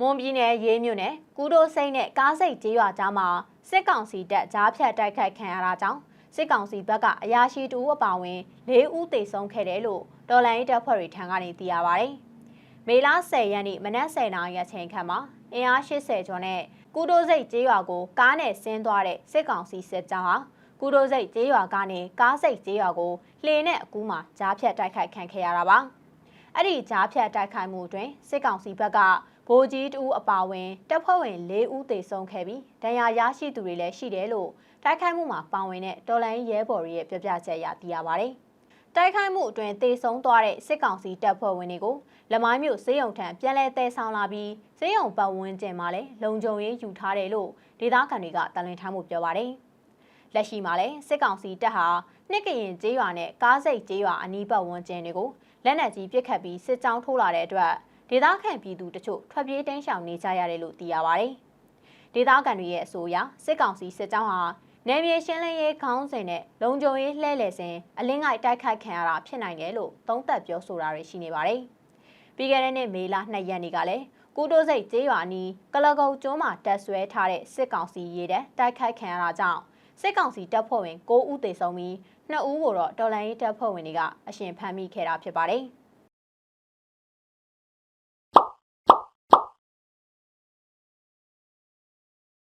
မွန်ပြည်နယ်ရေးမြို့နယ်ကူတိုစိတ်နဲ့ကားစိတ်ကျေးရွာကြားမှာစစ်ကောင်စီတပ်ကြားဖြတ်တိုက်ခိုက်ခံရတာကြောင့်စစ်ကောင်စီဘက်ကအရာရှိတူအပါအဝင်၄ဦးသေဆုံးခဲ့တယ်လို့တော်လိုင်းတပ်ဖွဲ့တွေထံကနေသိရပါဗျ။မေလ10ရက်နေ့မနက်10:00နာရီအချိန်ခန့်မှာအင်အား80ကျော်နဲ့ကူတိုစိတ်ကျေးရွာကိုကားနဲ့ဆင်းသွားတဲ့စစ်ကောင်စီစစ်ကြောင်းဟာကူတိုစိတ်ကျေးရွာကနေကားစိတ်ကျေးရွာကိုလှေနဲ့အကူးမှာကြားဖြတ်တိုက်ခိုက်ခံခဲ့ရတာပါ။ အဲ့ဒီကြားဖြတ်တိုက်ခိုက်မှုအတွင်းစစ်ကောင်စီဘက်ကဗိုလ်ကြီးတူအပါဝင်တပ်ဖွဲ့ဝင်၄ဦးသေဆုံးခဲ့ပြီးဒဏ်ရာရရှိသူတွေလည်းရှိတယ်လို့တိုက်ခိုက်မှုမှာပါဝင်တဲ့တော်လိုင်းရဲဘော်တွေရဲ့ပြောပြချက်အရသိရပါတယ်။တိုက်ခိုက်မှုအတွင်းသေဆုံးသွားတဲ့စစ်ကောင်စီတပ်ဖွဲ့ဝင်တွေကိုလမိုင်းမြို့စေယုံထံပြန်လည်တည်ဆောင်လာပြီးစေယုံပတ်ဝန်းကျင်မှာလည်းလုံခြုံရေးယူထားတယ်လို့ဒေသခံတွေကတလင်ထားမှုပြောပါတယ်။ လက်ရှိမှာလည်းစစ်ကောင်စီတပ်ဟာနှစ်ကရင်ကျေးရွာနဲ့ကားစိတ်ကျေးရွာအနီးပတ်ဝန်းကျင်တွေကိုလက်နက်ကြီးပစ်ခတ်ပြီးစစ်ကြောင်းထိုးလာတဲ့အတွက်ဒေသခံပြည်သူတချို့ထွက်ပြေးတင်းရှောင်နေကြရတယ်လို့သိရပါဗျ။ဒေသခံတွေရဲ့အဆိုအရစစ်ကောင်စီစစ်ကြောင်းဟာနယ်မြေရှင်းလင်းရေးခေါင်းစဉ်နဲ့လုံခြုံရေးလှည့်လည်စဉ်အလင်းငိုက်တိုက်ခိုက်ခံရတာဖြစ်နိုင်တယ်လို့သုံးသပ်ပြောဆိုတာတွေရှိနေပါတယ်။ပြီးခဲ့တဲ့နှစ်မေလ2ရက်နေ့ကလည်းကူတိုးစိတ်ကျေးရွာနီးကလကုတ်ကျွန်းမှာတက်ဆွဲထားတဲ့စစ်ကောင်စီရေးတဲ့တိုက်ခိုက်ခံရတာကြောင့် စစ်ကောင်စီတပ်ဖွဲ့ဝင်9ဦးသေဆုံးပြီး2ဦးကိုတော့တော်လိုင်းရေးတပ်ဖွဲ့ဝင်တွေကအရှင်ဖမ်းမိခဲ့တာဖြစ်ပါတယ်။